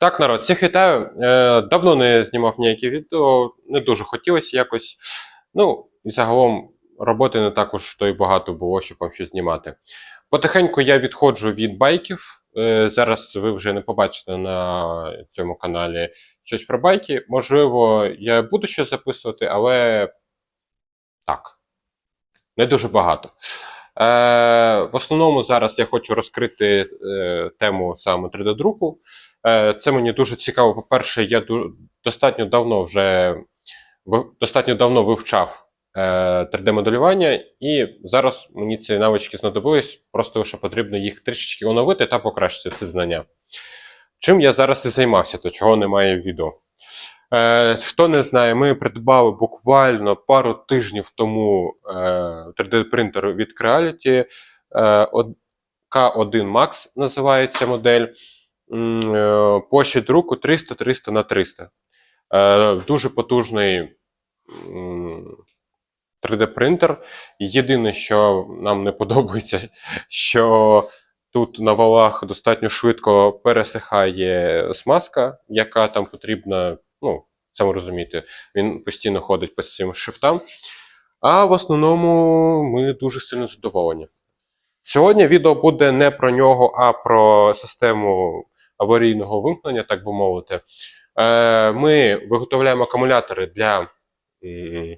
Так, народ, всіх вітаю. Е, Давно не знімав ніякі відео, не дуже хотілося якось. Ну, і загалом роботи не так уж то й багато було, щоб вам щось знімати. Потихеньку я відходжу від байків. Е, Зараз ви вже не побачите на цьому каналі щось про байки. Можливо, я буду щось записувати, але так, не дуже багато. Е, в основному зараз я хочу розкрити е, тему саме 3D-друку. Е, це мені дуже цікаво. По-перше, я достатньо давно вже достатньо давно вивчав е, 3D-моделювання, і зараз мені ці навички знадобились, просто лише потрібно їх трішечки оновити та покращити ці знання. Чим я зараз і займався, то чого немає в відео. Е, хто не знає, ми придбали буквально пару тижнів тому е, 3D-принтер від Creality. Е, K1 Max називається модель. Е, Площадь друку 300-300 на 300. Е, дуже потужний 3D-принтер. Єдине, що нам не подобається, що тут на валах достатньо швидко пересихає смазка, яка там потрібна. Ну, саме розумієте, він постійно ходить по цим шрифтам. А в основному ми дуже сильно задоволені. Сьогодні відео буде не про нього, а про систему аварійного вимкнення, так би мовити. Е, Ми виготовляємо акумулятори для м,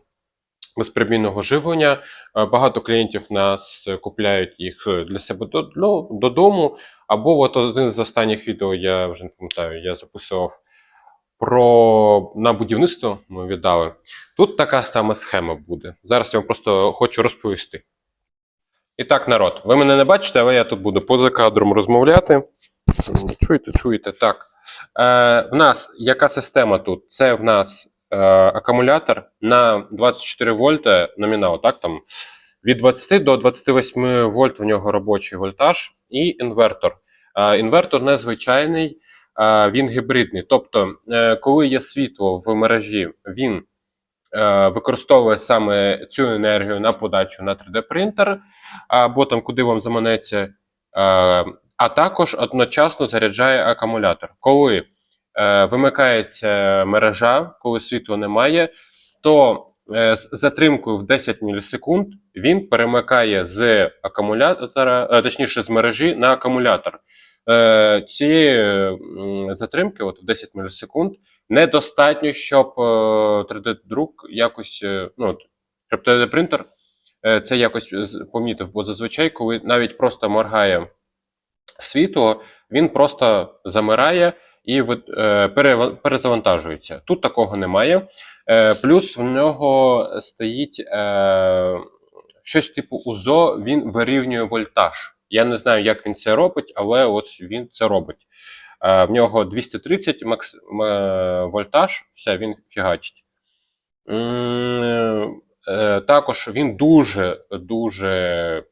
безперебійного живлення. Е, Багато клієнтів нас купляють їх для себе ну, додому. Або от один з останніх відео, я вже не пам'ятаю, я записував про на будівництво ми віддали. Тут така сама схема буде. Зараз я вам просто хочу розповісти. І так, народ, ви мене не бачите, але я тут буду поза кадром розмовляти. Чуєте, чуєте? Так. Е, в нас яка система тут? Це в нас е, акумулятор на 24 вольта номінал, так? Там від 20 до 28 вольт в нього робочий вольтаж і інвертор. Е, інвертор незвичайний, він гібридний. Тобто, е, коли є світло в мережі, він е, використовує саме цю енергію на подачу на 3D-принтер, або там куди вам заманеться, е, а також одночасно заряджає акумулятор. Коли вимикається мережа, коли світла немає, то з затримкою в 10 мілісекунд він перемикає з акумулятора, точніше з мережі на акумулятор. Е, Цієї затримки, от в 10 мілісекунд, недостатньо, щоб е, 3D-друк якось, е, ну, щоб 3D-принтер е, це якось помітив, бо зазвичай, коли навіть просто моргає світло, він просто замирає і е, перезавантажується. Тут такого немає. Е, Плюс в нього стоїть е, щось типу УЗО, він вирівнює вольтаж. Я не знаю, як він це робить, але от він це робить. Е, В нього 230 макс... е, вольтаж, все, він фігачить. Е, Також він дуже дуже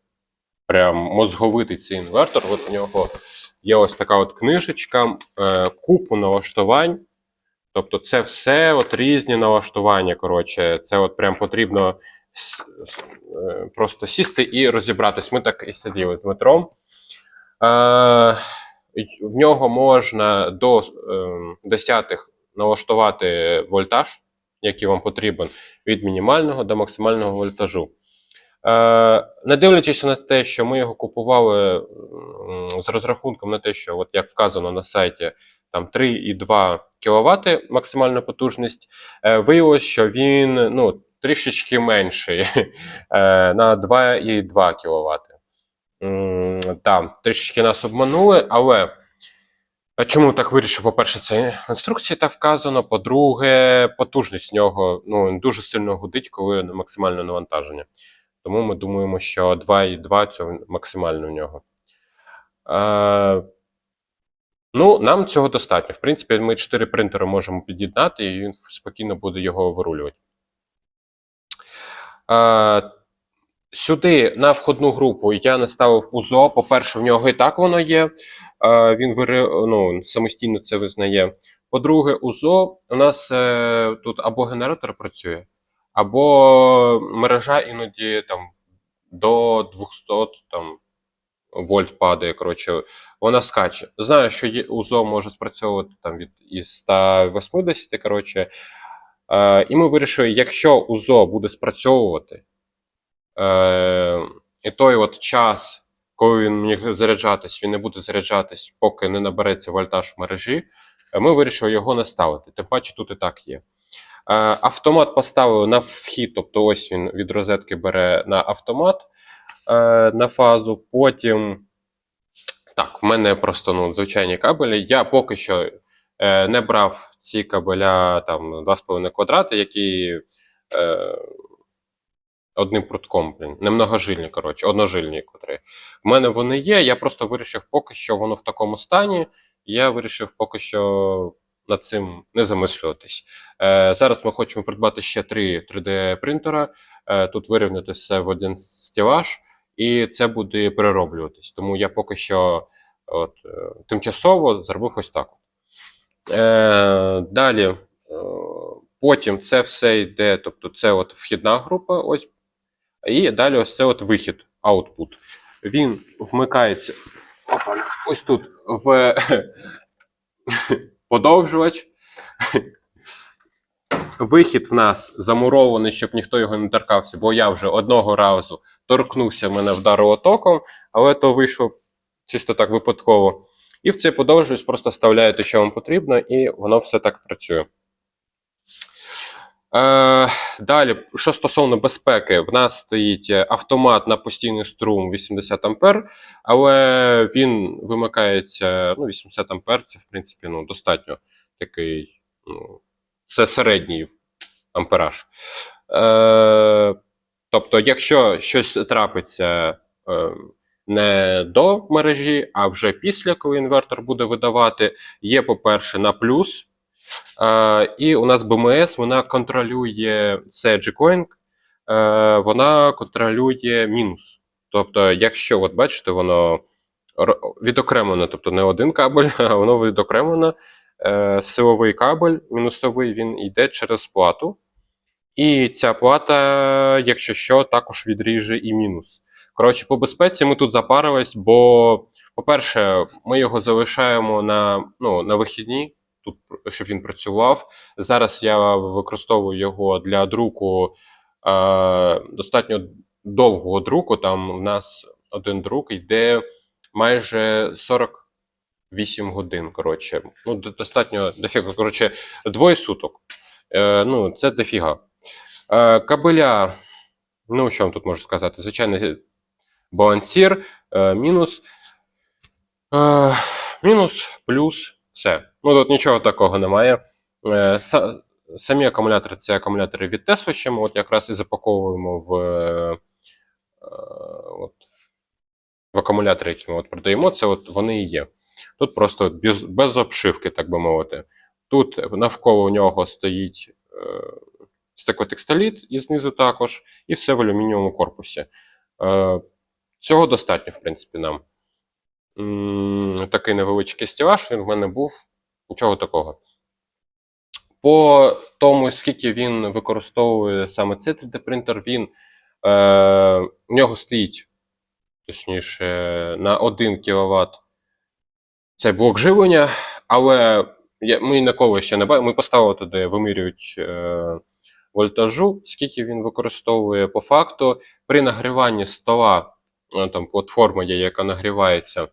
прям мозговитий цей інвертор. От в нього є ось така от книжечка, купу налаштувань. Тобто, це все от різні налаштування. Коротше, це от прям потрібно просто сісти і розібратись. Ми так і сиділи з Дмитром. Е, в нього можна до десятих налаштувати вольтаж, який вам потрібен, від мінімального до максимального вольтажу. Е, не дивлячись на те, що ми його купували з розрахунком на те, що, от як вказано на сайті, там 3,2 кВт максимальна потужність, е, виявилось, що він ну, трішечки менший е, на 2,2 кВт. Так, трішечки нас обманули, але чому так вирішив? По-перше, це інструкції так вказано. По-друге, потужність в нього ну, дуже сильно гудить, коли максимальне навантаження. Тому ми думаємо, що 2,2 це максимально в нього. Е, ну, нам цього достатньо. В принципі, ми 4 принтери можемо під'єднати, і він спокійно буде його вирулювати. Сюди на входну групу я наставив УЗО. По-перше, в нього і так воно є. Він вири, ну, самостійно це визнає. По-друге, УЗО у нас е, тут або генератор працює, або мережа іноді там до 200 там вольт падає. Коротше, вона скаче. Знаю, що УЗО може спрацьовувати там від із 180, коротше. Е, і ми вирішили, якщо УЗО буде спрацьовувати, е, і той от час, коли він міг заряджатись, він не буде заряджатись, поки не набереться вольтаж в мережі, е, ми вирішили його не ставити. Тим паче тут і так є. Автомат поставили на вхід, тобто ось він від розетки бере на автомат на фазу. Потім. Так, в мене просто ну, звичайні кабелі. Я поки що не брав ці кабеля там 2,5 квадрати, які е, одним прутком, блін, не коротше, одножильні, котрі. В мене вони є. Я просто вирішив поки що воно в такому стані. Я вирішив поки що над цим не замислюватись. Е, зараз ми хочемо придбати ще три 3D-принтера, е, тут вирівняти все в один стілаж, і це буде перероблюватись. Тому я поки що от, е, тимчасово зробив ось так. Е, далі, е, потім це все йде, тобто це от вхідна група, ось, і далі ось це от вихід, output. Він вмикається ось тут в подовжувач. Вихід в нас замурований, щоб ніхто його не торкався, бо я вже одного разу торкнувся, мене вдарило током, але то вийшло чисто так випадково. І в цей подовжувач просто вставляєте, що вам потрібно, і воно все так працює. Е, далі, що стосовно безпеки, в нас стоїть автомат на постійний струм 80 А, але він вимикається ну, 80 А, це в принципі ну, достатньо такий. Ну, це середній ампераж. Е, тобто, якщо щось трапиться е, не до мережі, а вже після, коли інвертор буде видавати, є, по-перше, на плюс. Е, і у нас БМС вона контролює це G-Coin, е, вона контролює мінус. Тобто, якщо, от бачите, воно відокремлено, тобто не один кабель, а воно відокремлено. Е, Силовий кабель, мінусовий, він йде через плату. І ця плата, якщо що, також відріже і мінус. Коротше, по безпеці ми тут запарились, бо, по-перше, ми його залишаємо на, ну, на вихідні, тут, щоб він працював. Зараз я використовую його для друку е, достатньо довгого друку. Там у нас один друк йде майже 48 годин. Коротше, ну, достатньо дофіга. Коротше, двоє суток. Е, ну, це дофіга. Е, кабеля, ну, що вам тут можу сказати? Звичайно, балансір, е, мінус. Е, мінус, плюс, все. Ну, тут нічого такого немає. Е, самі акумулятори це акумулятори від Tesla, ми от якраз і запаковуємо в, от, в акумулятори, які ми от продаємо, це от вони і є. Тут просто без, без обшивки, так би мовити. Тут навколо нього стоїть е, стеклотекстиліт і знизу також, і все в алюмінієвому корпусі. Е, цього достатньо, в принципі, нам. Такий невеличкий стілаж, він в мене був. Нічого такого. По тому, скільки він використовує саме цей 3D-принтер, він е, у нього стоїть, точніше, на 1 кВт цей блок живлення, але ми ніколи ще не бачили. Ми поставили туди вимірювач е, вольтажу, скільки він використовує по факту. При нагріванні стола, там платформа яка нагрівається,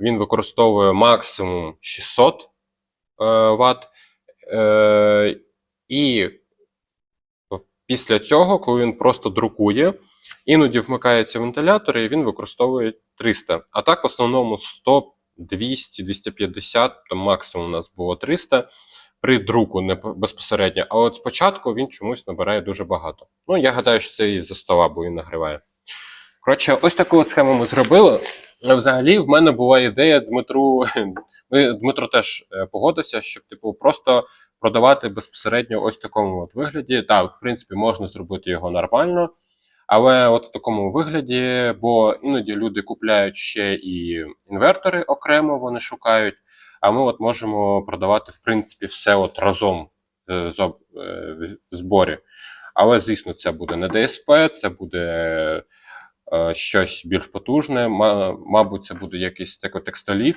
він використовує максимум 600 е, Вт. Е, і після цього, коли він просто друкує, іноді вмикається вентилятор, і він використовує 300. А так, в основному 100, 200, 250, там максимум у нас було 300 при друку не безпосередньо. А от спочатку він чомусь набирає дуже багато. Ну, я гадаю, що це із-за стола, бо він нагріває. Коротше, ось таку схему ми зробили. Взагалі, в мене була ідея Дмитру. Дмитро теж е, погодився, щоб типу просто продавати безпосередньо ось в такому от вигляді. Так, в принципі, можна зробити його нормально, але от в такому вигляді, бо іноді люди купляють ще і інвертори окремо, вони шукають. А ми от можемо продавати, в принципі, все от разом е, е, в зборі. Але, звісно, це буде не ДСП, це буде щось більш потужне. Мабуть, це буде якийсь стекотекстоліт.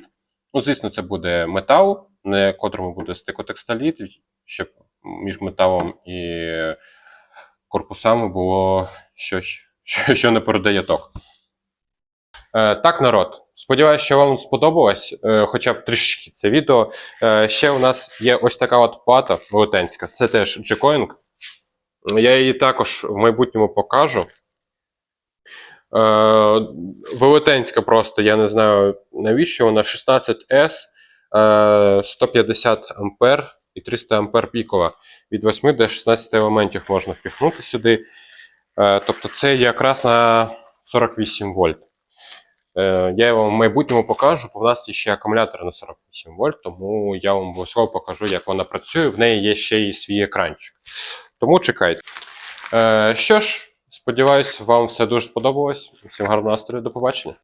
Ну, звісно, це буде метал, на котрому буде стекотекстоліт, щоб між металом і корпусами було щось, що, не передає ток. Е, так, народ. Сподіваюся, що вам сподобалось, е, хоча б трішки це відео. Е, ще у нас є ось така от плата велетенська. Це теж G-Coin. Я її також в майбутньому покажу. Е, велетенська просто, я не знаю навіщо вона 16S, е, 150 ампер і 300 ампер пікова. Від 8 до 16 елементів можна впіхнути сюди. Е, тобто це якраз на 48 вольт. Е, Я вам в майбутньому покажу, бо в нас є ще акумулятор на 48 вольт, тому я вам обов'язково покажу, як вона працює. В неї є ще і свій екранчик. Тому чекайте. Е, Що ж, сподіваюсь, вам все дуже сподобалось. Всім гарного настрою, до побачення.